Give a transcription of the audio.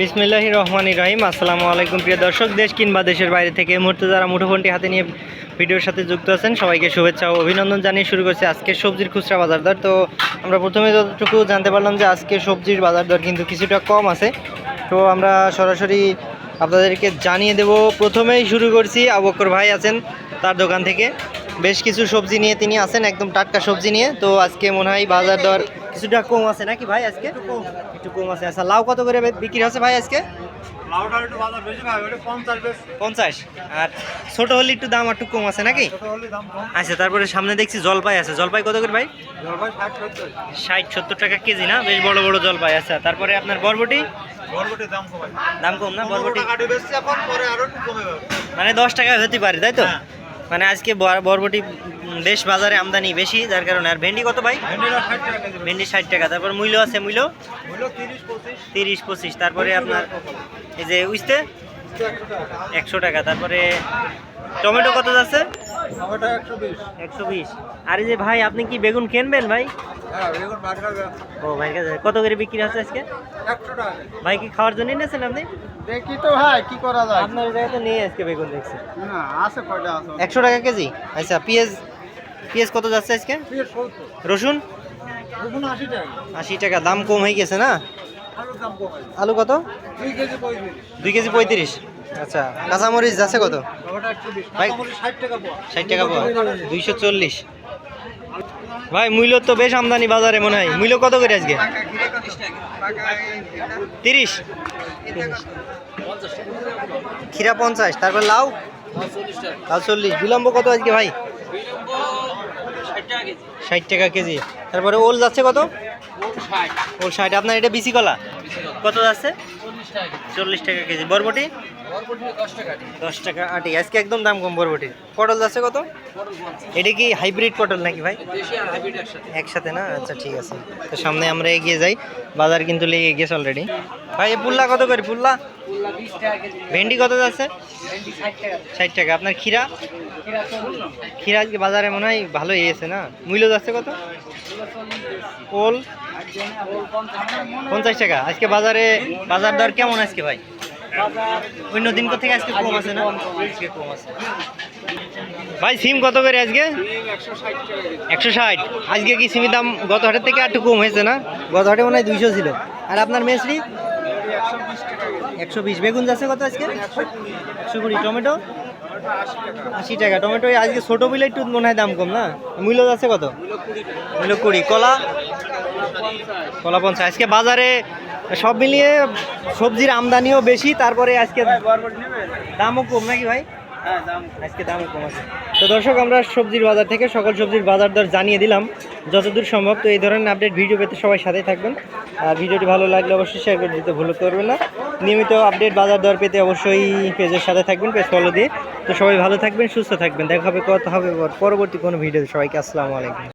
বিসমিল্লাহ রহমান রহিম। আসসালামু আলাইকুম, প্রিয় দর্শক। দেশ কিংবা দেশের বাইরে থেকে মুহূর্তে যারা মুঠোফোনটি হাতে নিয়ে ভিডিওর সাথে যুক্ত আছেন, সবাইকে শুভেচ্ছা ও অভিনন্দন জানিয়ে শুরু করছি আজকের সবজির খুচরা বাজার দর। তো আমরা প্রথমে যতটুকু জানতে পারলাম যে আজকে সবজির বাজার দর কিন্তু কিছুটা কম আছে। তো আমরা সরাসরি আপনাদেরকে জানিয়ে দেব। প্রথমেই শুরু করছি আবকর ভাই আছেন তার দোকান থেকে। বেশ কিছু সবজি নিয়ে তিনি আছেন একদম টাটকা সবজি নিয়ে। তো আজকে মনে হয় বাজার দর কিছুটা কম আছে নাকি ভাই আজকে? একটু কম। আছে। আচ্ছা লাউ কত করে বিক্রি হচ্ছে ভাই আজকে? পঞ্চাশ আর ছোট হলে একটু দাম একটু কম আছে নাকি? আচ্ছা তারপরে সামনে দেখছি জলপাই আছে। জলপাই কত করে ভাই? ষাট সত্তর। টাকা কেজি না? বেশ বড় বড় জলপাই। আচ্ছা তারপরে আপনার বরবটি? দাম কম না? বরবটি? মানে দশ টাকা হতে পারে তাই তো? হ্যাঁ। মানে আজকে বর- বরবটি বেশ বাজারে আমদানি বেশি যার কারণে। আর ভেন্ডি কত ভাই? ভেন্ডি ষাট টাকা তারপর মূল্য আছে মূল্য? তিরিশ পঁচিশ। তারপরে আপনার এই যে উইস্তে? একশো টাকা। তারপরে টমেটো কত যাচ্ছে? একশো বিশ। আর এই যে ভাই আপনি কি বেগুন কিনবেন ভাই? হ্যাঁ ও ভাই কত করে বিক্রি হচ্ছে আজকে? ভাই কি খাওয়ার জন্য নিয়েছেন আপনি? দেখি তো ভাই কি করা যায়? আপনার জায়গায় তো নেই আজকে বেগুন দেখছি। না আছে কয়টা আছে? একশো টাকা কেজি? আচ্ছা পেঁয়াজ পেঁয়াজ কত যাচ্ছে আজকে? রসুন? বেগুন আশি টাকা। আশি টাকা দাম কম হয়ে গেছে না? আলু কত? দুই কেজি পঁয়ত্রিশ। আচ্ছা কাঁচামরিচ যাচ্ছে কত? ষাট টাকা পোয়া। ষাট টাকা পাওয়া দুইশো চল্লিশ। ভাই, মূল্য তো বেশ আমদানি বাজারে মনে হয়। মূল্য কত করে আজকে? তিরিশ। খিরা পঞ্চাশ, তারপর লাউ? লাউ চল্লিশ। বিলম্ব কত আজকে ভাই? ষাট টাকা কেজি। তারপরে ওল যাচ্ছে কত? ওল ষাট। আপনার এটা বিসি কলা? কত যাচ্ছে? চল্লিশ টাকা কেজি। বরবটি? দশ টাকা আটি। আজকে একদম দাম কম বরবটির পটল যাচ্ছে কত? এটা কি হাইব্রিড পটল নাকি ভাই? একসাথে। না? আচ্ছা ঠিক আছে। তো সামনে আমরা এগিয়ে যাই। বাজার কিন্তু লেগে গেছে অলরেডি ভাই পুল্লা কত করে? পুল্লা? ভেন্ডি কত যাচ্ছে? ষাট টাকা। আপনার খিরা খিরা আজকে বাজারে মনে হয় ভালোই এসেছে না? মূল্য যাচ্ছে কত? ওল? পঞ্চাশ টাকা। আজকে বাজারে, বাজার দর কেমন আজকে ভাই? অন্য দিন থেকে আজকে কম আছে না? আজকে কম আছে ভাই, সিম কত করে আজকে? একশো ষাট। আজকে কি সিমের দাম গত হাটের থেকে একটু কম হয়েছে না? গত হাটে মনে হয় দুইশো ছিল। আর আপনার মেসরি? একশো বিশ। বেগুন যাচ্ছে কত আজকে? একশো কুড়ি। টমেটো? আশি টাকা। টমেটো আজকে ছোটো বিলে একটু মনে হয় দাম কম না? মূল্য যাচ্ছে কত? মূল্য কুড়ি। কলা? কলা পঞ্চাশ। আজকে বাজারে সব মিলিয়ে সবজির আমদানিও বেশি তারপরে আজকে দামও কম নাকি ভাই? আজকে দামও কম আছে। তো দর্শক আমরা সবজির বাজার থেকে সকল সবজির বাজার দর জানিয়ে দিলাম। যতদূর সম্ভব তো এই ধরনের আপডেট ভিডিও পেতে সবাই সাথেই থাকবেন। আর ভিডিওটি ভালো লাগলে অবশ্যই শেয়ার করে দিতে ভুল করবেন না। নিয়মিত আপডেট বাজার দর পেতে অবশ্যই পেজের সাথে থাকবেন পেজ ফলো দিয়ে। তো সবাই ভালো থাকবেন সুস্থ থাকবেন। দেখা হবে কথা হবে পরবর্তী কোনো ভিডিও সবাইকে আসসালামু আলাইকুম।